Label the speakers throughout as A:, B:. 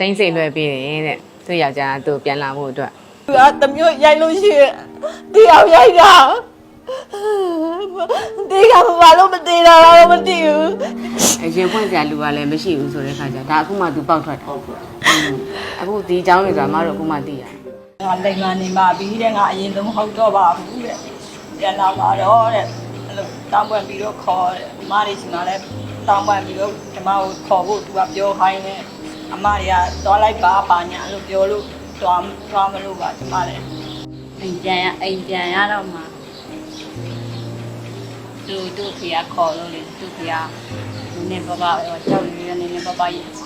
A: တိမ့်စိတ်လွှဲပေးတယ်တဲ့သူ့ယောက်ျားသူ့ပြန်လာဖို့အတွက်
B: သူကတမျိုးရိုက်လို့ရှိရင်တရားရိုက်တာတေးကဘာလို့မတေးတာတော့မသိဘူး
A: အရင်ဖွင့်စရာလူကလည်းမရှိဘူးဆိုတဲ့ခါကျဒါအခုမှသူပေါက်ထွက်တာအခုဒီအကြောင်းတွေဆိုတာမတို့အခုမှသိရတယ်
B: ငါလိမ်မာနေပါပြီတဲ့ငါအရင်ဆုံးဟုတ်တော့ပါဘူးတဲ့ပြန်လာပါတော့တဲ့အဲ့လိုတောင်းပန်ပြီးတော့ခေါ်တယ်အမတွေရှင်ကလည်းတောင်းပန်ပြီးတော့ဒီမကိုခေါ်ဖို့သူကပြောခိုင်းတယ် အမတွေကသွားလိုက်ပါပါညာအဲ့လိုပြောလို့သွားသွားမလို့ပါဒီမလည်း
C: အိမ်ပြန်ရအိမ်ပြန်ရတော့မှသူတို့ဖေကခေါ်လို့လေသူဖေကနည်းပပကြောက်ရွံ့နေနေပပ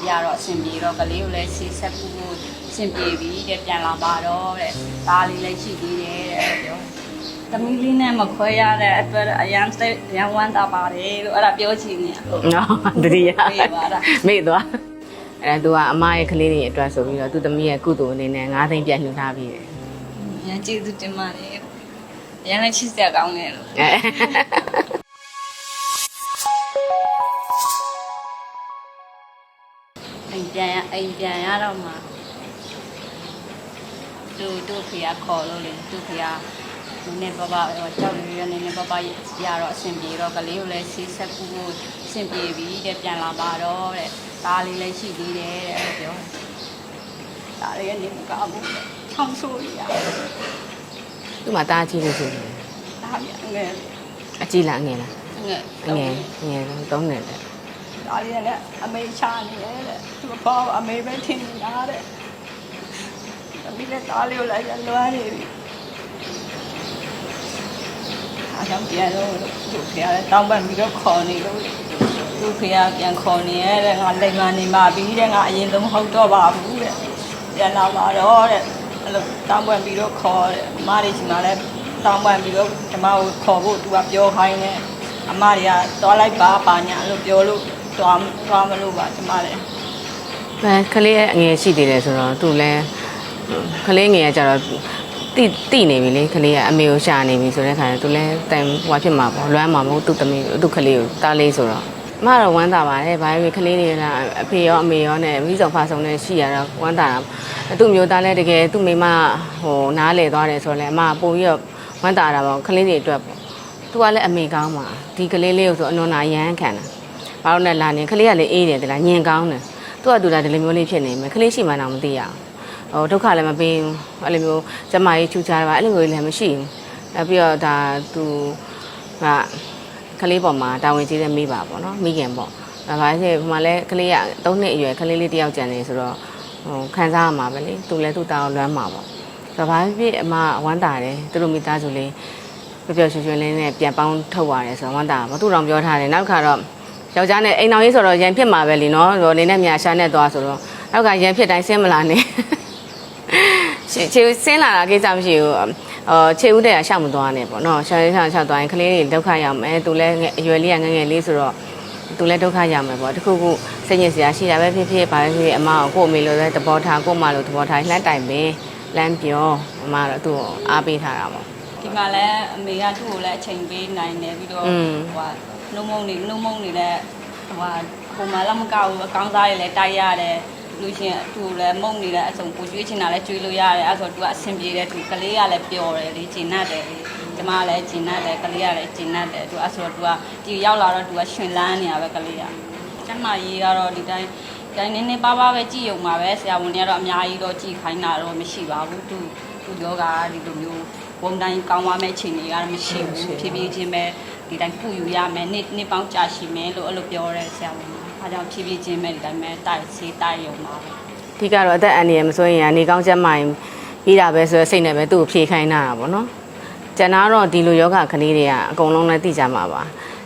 C: ရတော့အဆင်ပြေတော့ကလေးကိုလည်းဆေးဆက်ဖို့အဆင်ပြေပြီတဲ့ပြန်လာပါတော့တဲ့ဒါလေးလည်းရှိသေးတယ်တဲ့ပြောသမီးလေးနဲ့မခွဲရတဲ့အတွက်အရန်စိတ်ရန်ဝမ်းတာပါတယ်လို့အဲ့ဒါပြောချင်နေ
A: နော်တတိယ
C: မေ့ပါလား
A: မေ့သွား အဲသူကအမရဲ့ကလေးတွေအတွက်ဆိုပြီးတော့သူ့သမီးရဲ့ကုသိုလ်အနေနဲ့9သိန်းပြန်လှူထားပြီးတယ်
C: ရန်ကျေးဇူးတင်ပါတယ်ရန်လည်းချစ်စရာကောင်းတယ်လို့
A: အဲ
C: အိမ်ပြန်ရအိမ်ပြန်ရတော့မှသူတို့ဖေကခေါ်လို့လေသူဖေက နည်းပပကြောက်ရွံ့နေနေပပရတော့အဆင်ပြေတော့ကလေးကိုလည်းဆေးဆက်ဖို့အဆင်ပြေပြီတဲ့ပြန်လာပါတော့တဲ့ဒါလေးလည်းရှိသေးတယ်တဲ့ပြောဒါလေးကနေမကောင်းဘူးထောင်ဆိုးရ
A: သူ့မှာတားကြည့်လို့ဆိုရင်
C: ဒါပြန်ငယ်
A: အကြည့်လားအငယ်လား
C: ငယ်
A: အငယ်အငယ်သုံးနေတယ်
B: ဒါလေးလည်းအမေချနေတယ်တဲ့သူကပေါ့အမေပဲထင်နေတာတဲ့သမီးလည်းသားလေးကိုလည်းရလွမ်းနေပြီ အားကြောင့်ပြန်လို့သူ့ဖေကလည်းတောင်းပန်ပြီးတော့ခေါ်နေလို့သူ့ဖေကပြန်ခေါ်နေရတဲ့ငါလိမ်မာနေပါပြီတဲ့ငါအရင်ဆုံးဟုတ်တော့ပါဘူးတဲ့ပြန်လာပါတော့တဲ့အဲ့လိုတောင်းပန်ပြီးတော့ခေါ်တယ်အမတွေရှင်ကလည်းတောင်းပန်ပြီးတော့ဓမ္မကိုခေါ်ဖို့သူကပြောခိုင်းတယ်အမတွေကသွားလိုက်ပါပါညာအဲ့လိုပြောလို့သွားသွားမလို့ပါဓမ္မလည်း
A: အဲကလေးရဲ့အငယ်ရှိသေးတယ်ဆိုတော့သူလည်းကလေးငယ်ကကြတော့ တိတိနေပြီလေကလေးကအမေကိုရှာနေပြီဆိုတဲ့ခါကျသူလည်းတိုင်ဟွာဖြစ်မှာပေါ့လွမ်းမှာမဟုတ်သူ့သမီးသူ့ကလေးကိုတားလေးဆိုတော့အမတော့ဝမ်းသာပါတယ်ဘာပဲကလေးတွေကလည်းအဖေရောအမေရောနဲ့မိစောဖာဆောင်နဲ့ရှိရတော့ဝမ်းသာတာသူ့မျိုးသားလည်းတကယ်သူ့မိမဟိုနားလေသွားတယ်ဆိုတော့လည်းအမပို့ပြီးတော့ဝမ်းသာတာပေါ့ကလေးတွေအတွက်ပေါ့သူကလည်းအမေကောင်းပါဒီကလေးလေးကိုဆိုအနွန်နာရမ်းခံတာဘာလို့လဲလာနေကလေးကလည်းအေးတယ်တလားညင်ကောင်းတယ်သူကသူကဒီလိုမျိုးလေးဖြစ်နေမယ်ကလေးရှိမှတော့မသိရအောင် ဟိုဒုက္ခလည်းမပေးဘူးအဲ့လိုမျိုးကျမကြီးချူချားတာအဲ့လိုမျိုးလည်းမရှိဘူးနောက်ပြီးတော့ဒါသူကကလေးပေါ်မှာတာဝန်ကြီးတဲ့မိပါပေါ့နော်မိခင်ပေါ့ဒါပါလေဟိုမှာလည်းကလေးက၃နှစ်အရွယ်ကလေးလေးတယောက်ကြံနေဆိုတော့ဟိုခံစားရမှာပဲလေသူလည်းသူ့တာကိုလွမ်းမှာပေါ့ဒါပါဖြစ်အမဝမ်းတာတယ်သူတို့မိသားစုလေးပျော်ပျော်ရွှင်ရွှင်လေးနဲ့ပြန်ပေါင်းထုတ်ရတယ်ဆိုတော့ဝမ်းတာမသူ့တော်ပြောထားတယ်နောက်ခါတော့ယောက်ျားနဲ့အိမ်တော်ရေးဆိုတော့ရန်ဖြစ်မှာပဲလीနော်ဟိုနေနဲ့မြာရှာနဲ့သွားဆိုတော့နောက်ကရန်ဖြစ်တိုင်းဆင်းမလာနဲ့ ခြေခြေဆင်းလာတာကိစ္စမရှိဘူးအော်ခြေဦးတဲ့ကရှောက်မသွားနဲ့ပေါ့နော်ရှောက်ရှောက်ရှောက်သွားရင်ကလေးတွေဒုက္ခရောက်မယ်သူလည်းငယ်အရွယ်လေးကငယ်ငယ်လေးဆိုတော့သူလည်းဒုက္ခရောက်မယ်ပေါ့တခုခုစိတ်ညစ်စရာရှိတာပဲဖြစ်ဖြစ်ဘာပဲဖြစ်ဖြစ်အမကိုကို့အမေလိုလည်းသဘောထားကို့မလိုသဘောထားလှမ်းတိုင်ပင်လမ်းပြောအမတော့သူ့ကိုအားပေးထားတာပေါ့
C: ဒီမှာလည်းအမေကသူ့ကိုလည်းအချိန်ပေးနိုင်တယ်ပြီးတော့
A: อืม
C: ဟိုနှုံမုံနေနှုံမုံနေလည်းဟိုဟာကိုမလည်းမကောက်ဘူးအကောင်းစားတွေလည်းတိုက်ရတယ် လူရှင်သူ့လည်းမုံနေလည်းအစုံကိုကျွေးချင်တာလည်းကျွေးလို့ရတယ်အဲ့ဆိုသူကအဆင်ပြေတယ်သူကလေးကလည်းပျော်တယ်လေဂျင်နတ်တယ်လေကျမကလည်းဂျင်နတ်တယ်ကလေးကလည်းဂျင်နတ်တယ်သူအဲ့ဆိုသူကဒီရောက်လာတော့သူကရှင်လန်းနေရပဲကလေးကကျမကြီးကတော့ဒီတိုင်းတိုင်းနေနေပါပါပဲကြည်ယုံမှာပဲဆရာဝန်တွေကတော့အများကြီးတော့ကြည်ခိုင်းတာတော့မရှိပါဘူးသူသူယောဂဒီလိုမျိုးဝန်တိုင်းကောင်းသွားမဲ့ချိန်တွေကတော့မရှိဘူးဖြည်းဖြည်းချင်းပဲဒီတိုင်းပူယူရမယ်နေ့နေ့ပေါင်းကြာရှိမယ်လို့အဲ့လိုပြောရဲဆရာဝန်က အားကြောင့်ဖြည်းဖြည်းချင်းပဲဒီတိုင်းပဲတိုက်ဆေးတိုက်ရုံပါပဲ
A: အဓိကတော့အသက်အန္တရာယ်မစိုးရင်ကနေကောင်းချက်မှရင်ပြီးတာပဲဆိုတော့စိတ်နဲ့ပဲသူ့ကိုဖြေခိုင်းတာပါနော်ကျန်တာတော့ဒီလိုယောဂကလေးတွေကအကုန်လုံးလည်းသိကြမှာပါ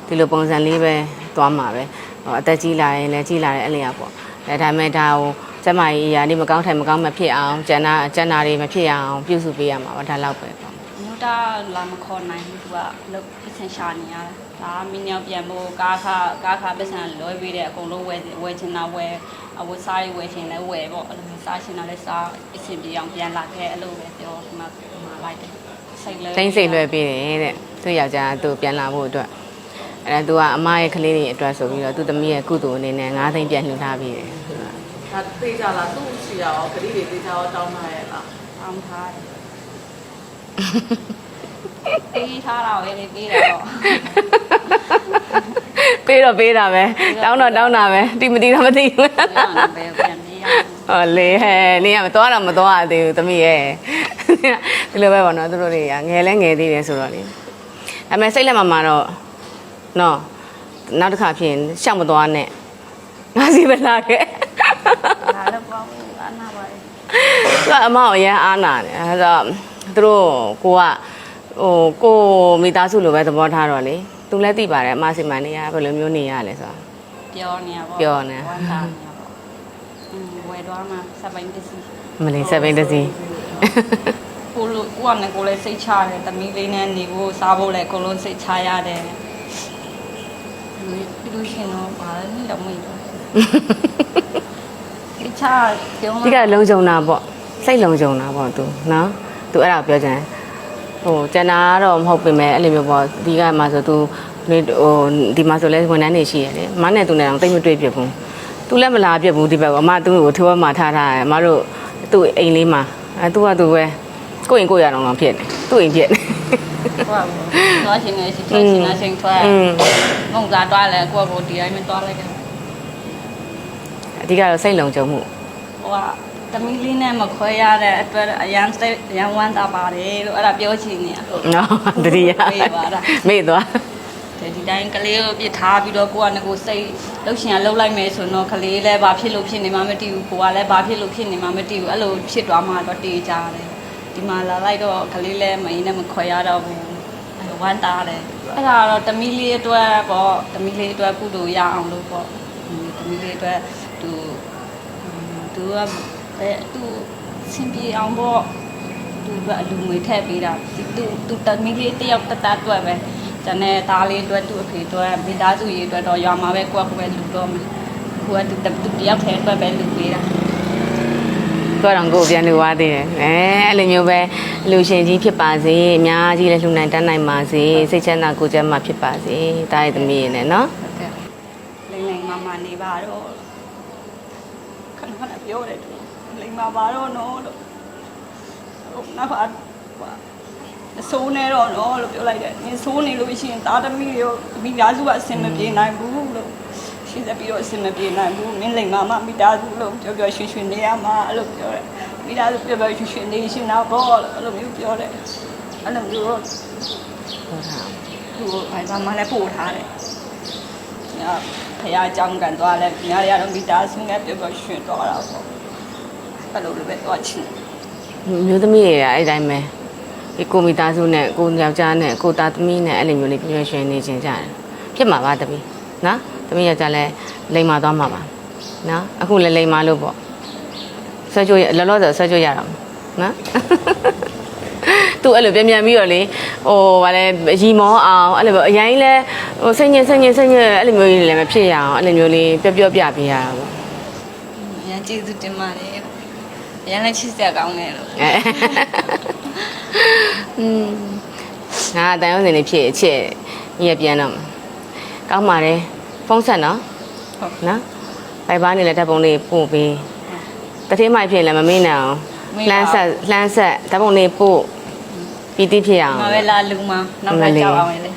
A: ဒီလိုပုံစံလေးပဲသွားမှာပဲဟိုအသက်ကြီးလာရင်လည်းကြီးလာတဲ့အလျာပေါ့အဲဒါမဲ့ဒါကိုကျမကြီးအရာနေမကောင်းထိုင်မကောင်းမဖြစ်အောင်ကျန်တာကျန်တာတွေမဖြစ်အောင်ပြုစုပေးရမှာပါဒါတော့ပဲပေါ့
C: မြို့တာလာမခေါ်နိုင်ဘူးသူကလောက်ပစ္စံရှာနေရတာ ဒါမင်းရောက်ပြန်ဖို့ကားခါကားခါပစ္စံလွှဲပေးတဲ့အကုန်လုံးဝယ်ဝယ်ချင်တာဝယ်အဝတ်စားတွေဝယ်ချင်လဲဝယ်ပေါ့အဲ့လိုစားချင်တာလဲစားအဆင်ပြေအောင်ပြန်လာခဲ့အဲ့လိုပဲပြောဒီမှာဒီမှာလိုက်တယ်စိတ်လဲ
A: တိမ့်စိတ်လွှဲပေးတယ်တဲ့သူ့ယောက်ျားသူပြန်လာဖို့အတွက်အဲဒါသူကအမရဲ့ကလေးတွေအတွက်ဆိုပြီးတော့သူ့သမီးရဲ့ကုသိုလ်အနေနဲ့9သိန်းပြန်လှူထားပြီးတယ်
D: ဒါသိကြလားသူ့စီရောဂရီတွေသိကြရောတောင်းထားရဲ့လား
C: တောင်းထားတယ် ပေးထားတာပဲလေပေးတာတော့
A: ပေးတော့ပေးတာပဲတောင်းတော့တောင်းတာပဲတိမတိတော့မသိဘူး
C: ပြောရတာပဲပြန်ပေးရ
A: ဟောလေဟဲ့နေရမသွားတော့မသွားရသေးဘူးသမီးရဲ့ဒီလိုပဲပေါ့နော်သူတို့တွေကငယ်လဲငယ်သေးတယ်ဆိုတော့လေဒါပေမဲ့စိတ်လက်မှာမှာတော့နော်နောက်တစ်ခါဖြစ်ရင်ရှောက်မသွားနဲ့ငါစီပဲလာခဲ့
C: ဒါလည်းပေါ့အနာပါလေ
A: သူကအမကိုအရန်အားနာတယ်အဲဒါသူတို့ကိုက ဟိုကိုမိသားစုလိုပဲသဘောထားတော့လေသူလည်းသိပါတယ်အမစီမံနေရဘယ်လိုမျိုးနေရလဲဆိုတော့
C: ပြောနေရပေါ့
A: ပြောနေ
C: ဝမ်းသာနေရပေါ့อืมဝယ်တော့မှစပိုင်းပစ္စည်း
A: မလေးဆက်ပိန်တစ်စီ
C: ကိုလိုကိုကလည်းကိုလည်းစိတ်ချတယ်တမီးလေးနဲ့နေဖို့စားဖို့လည်းကိုလုံးစိတ်ချရတယ်ဒီလိုရှင်တော့ပါလဲတော့မင်းတော့စိတ်ချပြော
A: ဒီကလုံခြုံတာပေါ့စိတ်လုံခြုံတာပေါ့သူနော်သူအဲ့ဒါကိုပြောချင်တယ် ဟိုကျန်တာကတော့မဟုတ်ပေမဲ့အဲ့လိုမျိုးပေါ့ဒီကမှဆိုသူနေဟိုဒီမှာဆိုလဲဝန်ထမ်းတွေရှိရတယ်မနဲ့သူနဲ့တော့တိတ်မတွေ့ပြဘူးသူလည်းမလာပြဘူးဒီဘက်ကအမသူ့ကိုထိုးဝမှာထားထားတယ်အမတို့သူ့အိမ်လေးမှာအဲသူကသူပဲကိုယ့်ရင်ကိုယ့်ရအောင်တော့ဖြစ်တယ်သူ့အိမ်ဖြစ်တယ်
C: ဟုတ်တော့ရှင်နေရှိထွက်ရှင်နေရှင်ထွက်
A: อืม
C: မုံစားတွားလဲကိုကကိုဒီတိုင်းမတွားလိုက်တယ်
A: အဓိကတော့စိတ်လုံခြုံမှု
C: ဟိုက တမီးလေးနဲ့မခွဲရတဲ့အတွက်အရန်စိတ်အရန်ဝမ်းသာပါတယ်လို့အဲ့ဒါပြောချင်နေရ
A: နော်တတိယ
C: မေ့ပါလား
A: မေ့သွား
C: ဒီတိုင်းကလေးကိုပြစ်ထားပြီးတော့ကိုကငကိုစိတ်လှုပ်ရှင်ရလှုပ်လိုက်မယ်ဆိုတော့ကလေးလည်းဘာဖြစ်လို့ဖြစ်နေမှမသိဘူးကိုကလည်းဘာဖြစ်လို့ဖြစ်နေမှမသိဘူးအဲ့လိုဖြစ်သွားမှတော့တေးကြတယ်ဒီမှာလာလိုက်တော့ကလေးလည်းမင်းနဲ့မခွဲရတော့ဘူးအဲ့လိုဝမ်းသာတယ်အဲ့ဒါတော့တမီးလေးအတွက်ပေါ့တမီးလေးအတွက်ကုသိုလ်ရအောင်လို့ပေါ့တမီးလေးအတွက်သူသူက အဲသူစင်ပြေအောင်ပေါ့သူကအလူငွေထည့်ပေးတာသူသူတမီးလေးတယောက်တတအတွက်ပဲကျန်တဲ့သားလေးအတွက်သူ့အဖေအတွက်မိသားစုရေးအတွက်တော့ရွာမှာပဲကိုယ့်အကူပဲလူတော့မယ်ကိုကသူသူတယောက်ထဲအတွက်ပဲလူပေးတာ
A: ကိုယ်တော်ကိုယ်ပြန်လူသွားသေးတယ်အဲအဲ့လိုမျိုးပဲလူရှင်ကြီးဖြစ်ပါစေအများကြီးလည်းလှူနိုင်တတ်နိုင်ပါစေစိတ်ချမ်းသာကိုယ်ကျန်းမာဖြစ်ပါစေတားရဲ့သမီးရယ်နဲ့နော်
C: ဟုတ်ကဲ့လိမ့်လိမ့်မမနေပါတော့ခဏခဏပြောတယ်သူလိ မ့်မပါတော့နော်လို့ဟိုနောက်ပါဆိုးနေတော့နော်လို့ပြောလိုက်တယ်။နင်ဆိုးနေလို့ရှိရင်သားသမီးရောမိသားစုကအဆင်မပြေနိုင်ဘူးလို့ရှိသက်ပြီးတော့အဆင်မပြေနိုင်ဘူး။မင်းလိမ်မာမမိသားစုလို့ပြောပြောရွှင်ရွှင်နေရမှာအဲ့လိုပြောတယ်။မိသားစုပြောပြောရွှင်ရွှင်နေရှင်တော့ဘောအဲ့လိုမျိုးပြောတယ်။အဲ့လိုမျိုးတော့
A: ဟုတ်တာ
C: သူ့ကိုအဲဘာမှလည်းပို့ထားတယ်။ညာဖះအကြောင်းကန်သွားလဲညာရတော့မိသားစုနဲ့ပြောပြောရွှင်သွားတာပေါ့။ အဲ့လိုလိုပဲသွားချင်တယ်
A: မျိုးသမီးတွေကအဲ့တိုင်းပဲဒီကိုမိသားစုနဲ့ကိုယောက်ျားနဲ့ကိုသားသမီးနဲ့အဲ့လိုမျိုးလေးပြည့်ရွှင်နေခြင်းကြတယ်ဖြစ်မှာပါသမီးနော်သမီးယောက်ျားလည်းလိမ်မာသွားမှာပါနော်အခုလည်းလိမ်မာလို့ပေါ့ဆွဲကြိုးရလောလောဆယ်ဆွဲကြိုးရတော့နော်သူအဲ့လိုပြန်ပြန်ပြီးတော့လေဟိုဗာလဲရီမောအောင်အဲ့လိုပဲအရင်လဲဟိုစိတ်ညစ်စိတ်ညစ်စိတ်ညစ်အဲ့လိုမျိုးကြီးလည်းမဖြစ်ရအောင်အဲ့လိုမျိုးလေးပြောပြောပြပြရတာပေါ့။
C: ညာကျေးဇူးတင်ပါတယ်။ ရန်လည်းချစ်စရာကောင်းတယ်လို့
A: အဲอืมငါအတန်ရုံးစင်လေးဖြစ်အချစ်ညီရပြန်တော့မှာကောင်းပါတယ်ဖုန်းဆက်နော်
C: ဟုတ်
A: နော်ဘိုင်ဘာနေလဲဓာတ်ပုံလေးပို့ပေးတတိမိုက်ဖြစ်ရင်လည်းမမေ့နိုင်အောင်လှမ်းဆက်လှမ်းဆက်ဓာတ်ပုံလေးပို့ပီတိဖြစ်အောင်။
C: မပဲလာလူမနောက်ထပ်ကြောက်အောင်လေ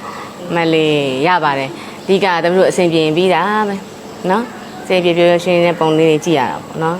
A: မလေးရပါတယ်ဒီကတမီးတို့အဆင်ပြေရင်ပြီးတာပဲနော်အဆင်ပြေပြေရွှင်နေတဲ့ပုံလေးတွေကြည့်ရတာပေါ့နော်